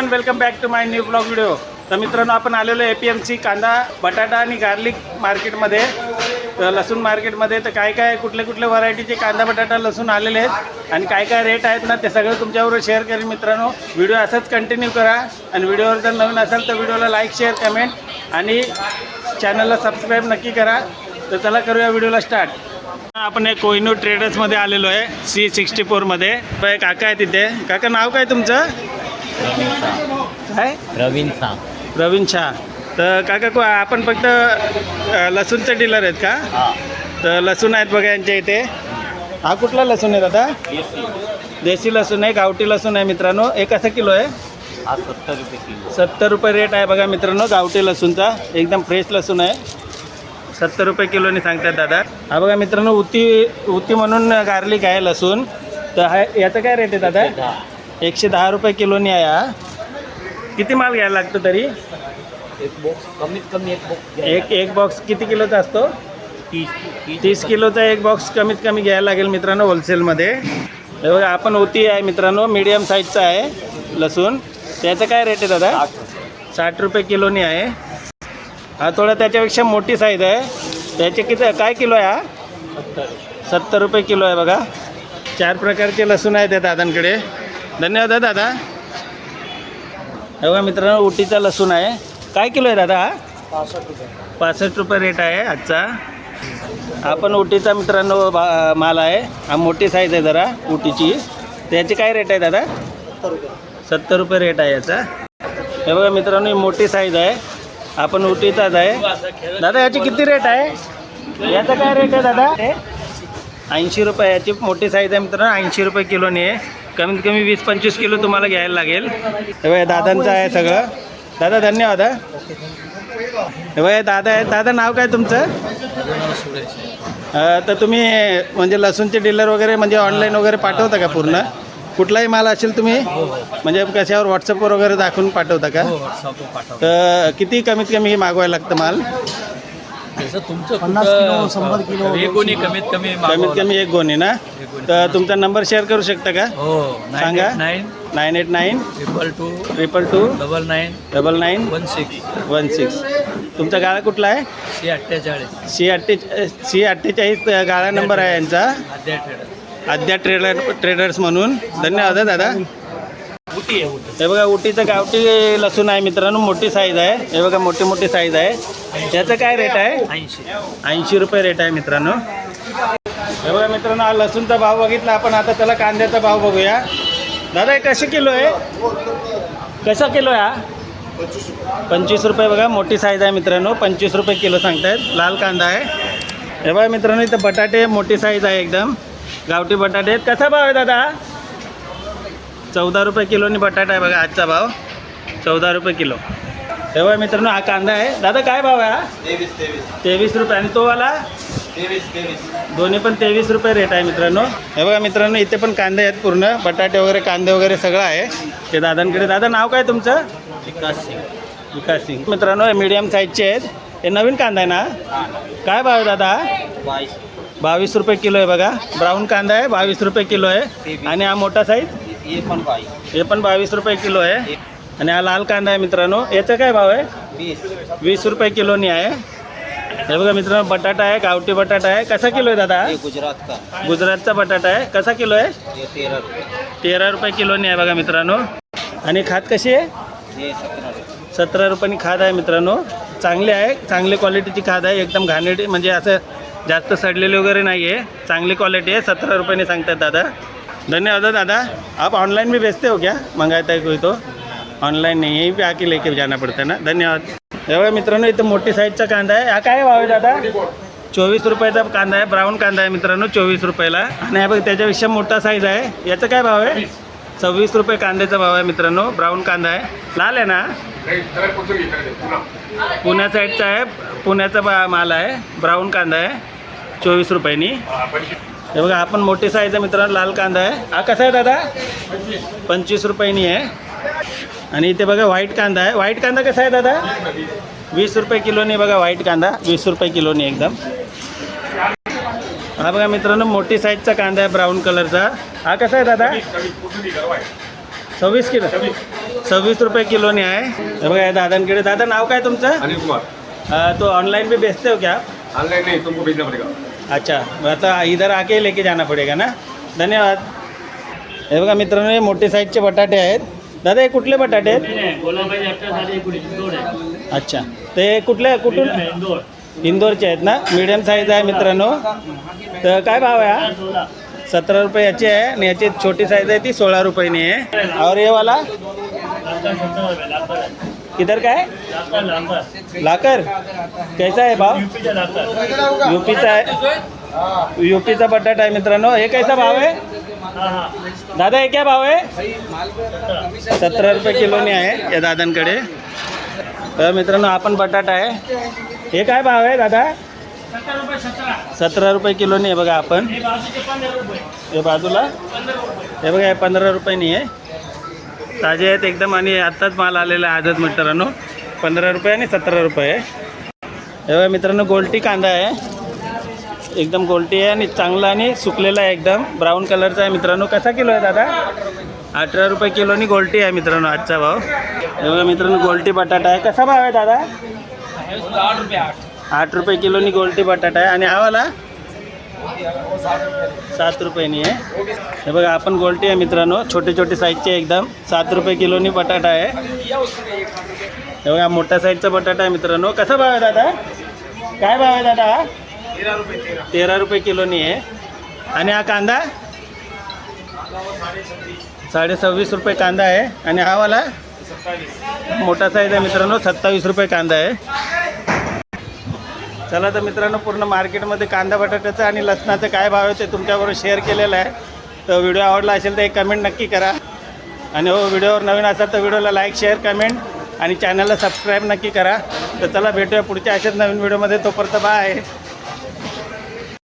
Everyone welcome back to my new blog video तर मित्रांनो आपण आलेलो ए पी एम सी कांदा बटाटा आणि गार्लिक मार्केटमध्ये तर लसूण मार्केटमध्ये तर काय काय कुठले कुठले व्हरायटीचे कांदा बटाटा लसूण आलेले आहेत आणि काय काय रेट आहेत ना ते सगळं तुमच्याबरोबर शेअर करेन मित्रांनो. व्हिडिओ असंच कंटिन्यू करा आणि व्हिडिओवर जर नवीन असाल तर व्हिडिओला लाईक शेअर कमेंट आणि चॅनलला सबस्क्राईब नक्की करा. तर चला करूया व्हिडिओला स्टार्ट आपण एक कोहिनूर ट्रेडर्समध्ये आलेलो आहे सी सिक्स्टी फोरमध्ये तर एक काका आहे तिथे. काका नाव काय तुमचं? काय? प्रवीण सांग प्रवीण शाह. तर काका को आपण फक्त अ, लसूणचे डीलर आहेत का? हा. तर लसूण आहेत बघा यांच्या इथे. हा कुठला लसूण आहे दादा देशी. लसूण आहे गावठी लसूण आहे मित्रांनो. हे कसं किलो आहे. हा सत्तर रुपये किलो. सत्तर रुपये रेट आहे बघा मित्रांनो गावठी लसूणचा. एकदम फ्रेश लसूण आहे. सत्तर रुपये किलोनी सांगतात दादा. हा बघा मित्रांनो उती उती म्हणून गार्लिक आहे लसूण. तर हा याचं काय रेट आहे दादा? दहा. एकशे दहा रुपये किलोनी आहे हा. किती माल घ्यायला लागतो तरी? एक बॉक्स कमीत कमी एक बॉक्स एक एक बॉक्स किती किलोचा असतो? तीस तीस किलोचा एक बॉक्स कमीत कमी घ्यायला लागेल मित्रांनो होलसेलमध्ये हे बघा आपण ओती आहे मित्रांनो मीडियम साईजचा आहे लसूण. त्याचं काय रेट आहे दादा? साठ. रुपये किलोनी आहे हा थोडा त्याच्यापेक्षा मोठी साईज आहे. त्याचे किती काय किलो आहे हा? सत्तर. सत्तर रुपये किलो आहे बघा. चार प्रकारचे लसूण आहे त्या दादांकडे. धन्यवाद दादा हे बघा मित्रांनो उटीचा लसूण आहे. काय किलो आहे दादा हा? पासष्ट रुपये पासष्ट रुपये रेट आहे आजचा. आपण उटीचा मित्रांनो बा माल आहे. हा मोठी साईज आहे जरा उटीची. त्याची काय रेट आहे दादा? सत्तर रुपये सत्तर रुपये रेट आहे याचा. हे बघा मित्रांनो ही मोठी साईज आहे. आपण उटीचाच आहे. दादा याची किती रेट आहे? याचा काय रेट आहे दादा? ऐंशी रुपये याची मोठी साईज आहे मित्रांनो ऐंशी रुपये किलोनी आहे. कमीत कमी वीस पंचवीस किलो तुम्हाला घ्यायला लागेल. हे दादांचं आहे सगळं. दादा धन्यवाद हा. हे दादा आहे. दादा नाव काय तुमचं? तर तुम्ही म्हणजे लसूणचे डीलर वगैरे म्हणजे ऑनलाईन वगैरे पाठवता का पूर्ण? कुठलाही माल असेल तुम्ही म्हणजे कशावर व्हॉट्सअपवर वगैरे दाखवून पाठवता का? तर किती कमीत कमी मागवायला लागतं माल? जसं तुमचं पन्नास कुठं- किलो, शंभर किलो. एक कोणी कमीत कमी कमीत कमी एक गोणी ना? तर तुमचा नंबर शेअर करू शकता का? हो सांगा. Nine nine. Eight nine. Triple two. Triple two. Double nine. Double nine. One six. One six. तुमचा गाळा कुठला आहे? सी अठ्ठेचाळीस. सी अठ्ठे सी अठ्ठेचाळीस गाळा नंबर आहे यांचा. Aadya trader Aadya trader traders म्हणून. धन्यवाद हा दादा. हे बघा उटीचं गावठी लसूण आहे मित्रांनो मोठी साईज आहे. हे बघा मोठी मोठी साईज आहे. त्याचं काय रेट आहे? ऐंशी. ऐंशी रुपये रेट आहे मित्रांनो. हे बघा मित्रांनो हा लसूणचा भाव बघितला. आपण आता त्याला कांद्याचा भाव बघूया. दादा हे कसे किलो आहे? कसा किलो आहे हा? पंचवीस रुपये बघा मोठी साईज आहे मित्रांनो. पंचवीस रुपये किलो सांगतायत. लाल कांदा आहे. हे बघा मित्रांनो इथं बटाटे मोठी साईज आहे एकदम. गावठी बटाटे आहेत. कसा भाव आहे दादा? चौदा रुपये किलोनी बटाटा आहे बघा आजचा भाव. चौदा रुपये किलो. हे बघा मित्रांनो हा कांदा आहे. दादा काय भाव आहे हा? तेवीस रुपये. आणि तो वाला? दोन्ही पण तेवीस रुपये रेट आहे मित्रांनो. हे बघा मित्रांनो इथे पण कांदे आहेत पूर्ण. बटाटे वगैरे कांदे वगैरे सगळं आहे. ते दादांकडे. दादा नाव काय तुमचं? विकास सिंग. विकास सिंग. मित्रांनो हे मीडियम साईजचे आहेत. हे नवीन कांदा आहे ना? काय भाव आहे दादा? बाईस बावीस रुपये किलो आहे बघा. ब्राऊन कांदा आहे बावीस रुपये किलो आहे. आणि हा मोठा साईज हे पण बाईस हे पण बावीस रुपये किलो आहे. आणि हा लाल कांदा आहे मित्रांनो. याचा काय भाव आहे? वीस. वीस रुपये किलोनी आहे. हे बघा मित्रांनो बटाटा आहे गावठी बटाटा आहे. कसा किलो आहे दादा? गुजरात का गुजरातचा बटाटा आहे. कसा किलो आहे? तेरह रुपये. तेरा रुपये किलोनी आहे बघा मित्रांनो. आणि खाद कशी आहे? हे सतरा रुपये. सतरा रुपयानी खाद आहे मित्रांनो. चांगली आहे. चांगली क्वालिटीची खाद आहे. एकदम घाणेरडी म्हणजे असं जास्त सडलेली वगैरे नाही आहे चांगली क्वालिटी आहे. सतरा रुपयाने सांगतात दादा. धन्यवाद दादा. आप ऑनलाइन भी बेचते हो क्या? मंगाता है कोई तो? ऑनलाईन नाही आहे पे आके लेके जाना पडतं ना? धन्यवाद। एवढ्या मित्रांनो इथं मोठी साईजचा कांदा आहे. हा काय भाव आहे दादा? चोवीस रुपयाचा कांदा आहे ब्राऊन कांदा आहे मित्रांनो चोवीस रुपयाला. आणि हा बघ त्याच्यापेक्षा मोठा साईज आहे. याचा काय भाव आहे? सव्वीस रुपये कांद्याचा भाव आहे मित्रांनो ब्राऊन कांदा आहे. लाल आहे ना? पुण्या साईडचा आहे पुण्याचा बा माल आहे ब्राऊन कांदा आहे चोवीस रुपयांनी. हे बघा आपण मोठी साईज आहे मित्रांनो लाल कांदा आहे. हा कसा आहे दादा? पंचवीस रुपयांनी आहे. आणि इथे बघा व्हाईट कांदा आहे. व्हाईट कांदा कसा आहे दादा? वीस रुपये किलोनी बघा व्हाईट कांदा. वीस रुपये किलोनी एकदम. हा बघा मित्रांनो मोठी साईजचा कांदा आहे ब्राऊन कलरचा हा कसा आहे दादा? सव्वीस किलो. सव्वीस रुपये किलोनी आहे. हे बघा या दादांकडे. दादा नाव काय तुमचं? तो ऑनलाइन भी बेचते हो क्या? आप? ऑनलाइन नहीं तुमको भेजना पड़ेगा. अच्छा. आता इधर आके लेके जाना पडेगा ना? धन्यवाद. हे बघा मित्रांनो हे मोठे साईजचे बटाटे आहेत. दादा हे कुठले बटाटे आहेत? अच्छा. ते कुठले कुठून? इंदोरचे आहेत ना? मीडियम साईज आहे मित्रांनो. तर काय भाव आहे हा? सतरा रुपये याची आहे आणि याची छोटी साईज आहे ती सोळा रुपयानी आहे. और ये वाला? किधर काय लाकर. कैसा आहे भाव? यूपीचा आहे. यूपीचा बटाटा आहे मित्रांनो. हे कैसा भाव आहे? दादा हे क्या भाव आहे? सतरा रुपये किलोनी आहे या दादांकडे. तर मित्रांनो आपण बटाटा आहे. हे काय भाव आहे दादा? सतरा रुपये किलोनी आहे बघा आपण. हे बाजूला? हे बघा हे पंधरा रुपयानी आहे. ताजे आहेत एकदम आणि आत्ताच माल आलेला आहे आजच मित्रांनो. पंधरा रुपये आणि सतरा रुपये हे बघा मित्रांनो गोलटी कांदा आहे. एकदम गोलटी आहे आणि चांगला आणि सुकलेला आहे एकदम. ब्राऊन कलरचा आहे मित्रांनो. कसा किलो आहे दादा? अठरा रुपये किलोनी गोलटी आहे मित्रांनो आजचा भाव. हे बघा मित्रांनो गोलटी बटाटा आहे. कसा भाव आहे दादा? आठ रुपये किलोनी गोलटी बटाटा आहे. आणि हवाला सात रुपयानी आहे. हे बघा आपण गोलटी आहे मित्रांनो. छोटे छोटे साईजचे एकदम. सात रुपये किलोनी बटाटा आहे. हे बघा मोठ्या साईजचा बटाटा आहे मित्रांनो. कसा भाव आहे दादा? काय भाव आहे दादा? तेरा रुपये किलोनी आहे. आणि हा कांदा? साडे सव्वीस रुपये कांदा आहे. आणि हा वाला? मोठा साईज आहे मित्रांनो सत्तावीस रुपये कांदा आहे. चला तर मित्रांनो पूर्ण मार्केटमध्ये कांदा बटाट्याचं आणि लसणाचं काय भाव आहे ते तुमच्याबरोबर शेअर केलेलं आहे. तर व्हिडिओ आवडला असेल तर एक कमेंट नक्की करा. आणि हो व्हिडिओवर नवीन असाल तर व्हिडिओला लाईक शेअर कमेंट आणि चॅनलला सबस्क्राईब नक्की करा. तर चला भेटूया पुढच्या अशाच नवीन व्हिडिओमध्ये. तोपर्यंत बाय